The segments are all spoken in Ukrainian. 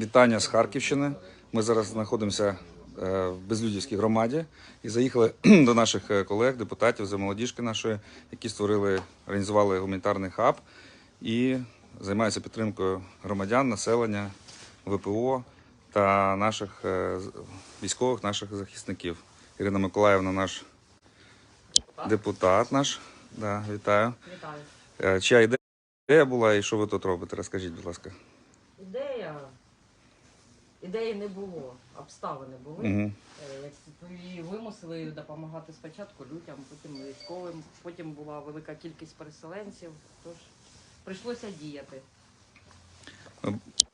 Вітання з Харківщини. Ми зараз знаходимося е, в Безлюдівській громаді і заїхали до наших е, колег, депутатів за молодіжки нашої, які створили, організували гуманітарний хаб і займаються підтримкою громадян, населення, ВПО та наших е, військових, наших захисників. Ірина Миколаївна, наш депутат наш. Да, вітаю. Вітаю. Чия ідея була і що ви тут робите? Розкажіть, будь ласка. Ідеї не було, обставини були. Угу. Е, Як її вимусили допомагати спочатку людям, потім військовим, потім була велика кількість переселенців. Тож прийшлося діяти.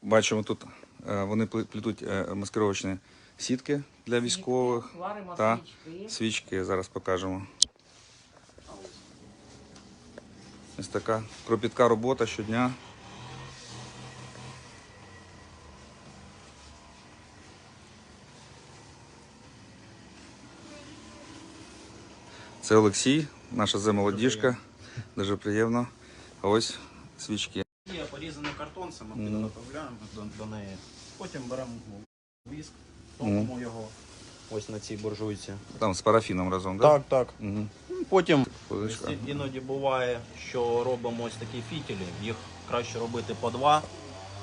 Бачимо тут, е, вони пле- плетуть е, маскировочні сітки для військових, Варимо та свічки. свічки зараз покажемо. Ось така кропітка робота щодня. Це Олексій, наша земолодіжка. Дуже приємно. А ось свічки. Є порізаний картон, це ми підготовляємо до, до неї. Потім беремо віск, топимо його ось на цій буржуйці. Там з парафіном разом, так? так. Угу. Потім Хвилиночку. ось іноді буває, що робимо ось такі фітілі. Їх краще робити по два,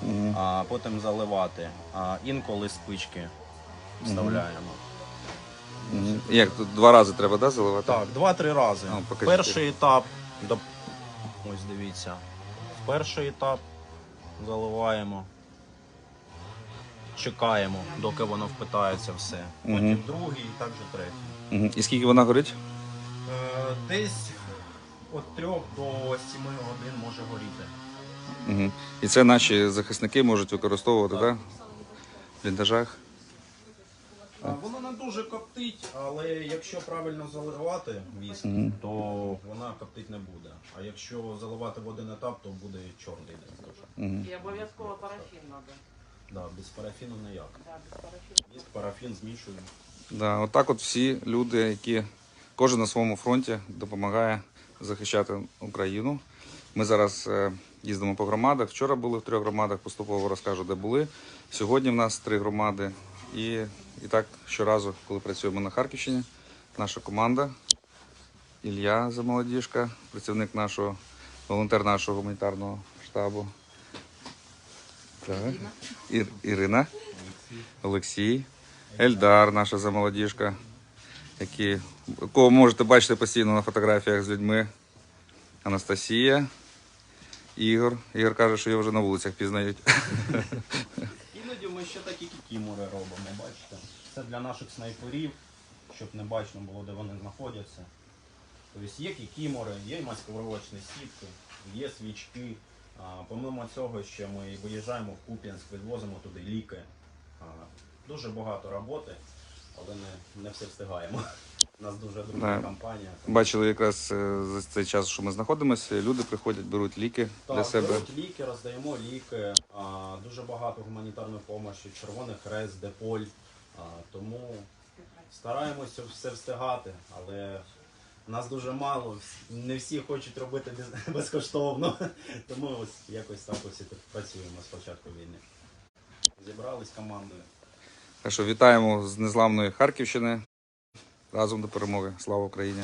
Угу. а потім заливати. А інколи спички вставляємо. Мгм. Як тут два рази треба да, заливати? Так, два-три рази. Ну, покажіть. Перший етап. До... Ось дивіться. В перший етап заливаємо. Чекаємо, доки воно впитається все. Потім Мгм. другий і так же третій. Мгм. І скільки вона горить? Е, десь від 3 до 7 годин може горіти. Угу. І це наші захисники можуть використовувати, так? Так. В бліндажах. Воно не дуже коптить, але якщо правильно заливати віск, Мгм. то вона коптить не буде. А якщо заливати в один етап, то буде чорний дуже. Угу. І обов'язково парафін треба. Да, без парафіну ніяк. Да, без парафіну. Віск, парафін змішуємо. Да, отак от всі люди, які кожен на своєму фронті допомагає захищати Україну. Ми зараз е, їздимо по громадах. Вчора були в трьох громадах, поступово розкажу, де були. Сьогодні в нас три громади. І, і так щоразу, коли працюємо на Харківщині, наша команда, Ілля Замолодіжка, працівник нашого, волонтер нашого гуманітарного штабу. Так. Ір, Ірина, Олексій, Ельдар, наша замолодіжка, які, кого можете бачити постійно на фотографіях з людьми. Анастасія, Ігор. Ігор каже, що його вже на вулицях пізнають. Ми ще такі кікімори робимо, бачите? Це для наших снайперів, щоб не бачно було, де вони знаходяться. Тобто є кікімори, є маскировочні сітки, є свічки. А, помимо цього, ще ми виїжджаємо в Куп'янськ, відвозимо туди ліки. А, дуже багато роботи, але не, не все встигаємо. У нас дуже друга Да. компанія. Бачили якраз е, за цей час, що ми знаходимося, люди приходять, беруть ліки для Так, себе. беруть ліки, роздаємо ліки. А, дуже багато гуманітарної допомоги, Червоний Хрест, Деполь. А, тому стараємося все встигати, але нас дуже мало, вс- не всі хочуть робити без- безкоштовно. Тому ось якось так ось і працюємо з початку війни. Зібрались командою. Так що вітаємо з незламної Харківщини. Разом до перемоги. Слава Україні!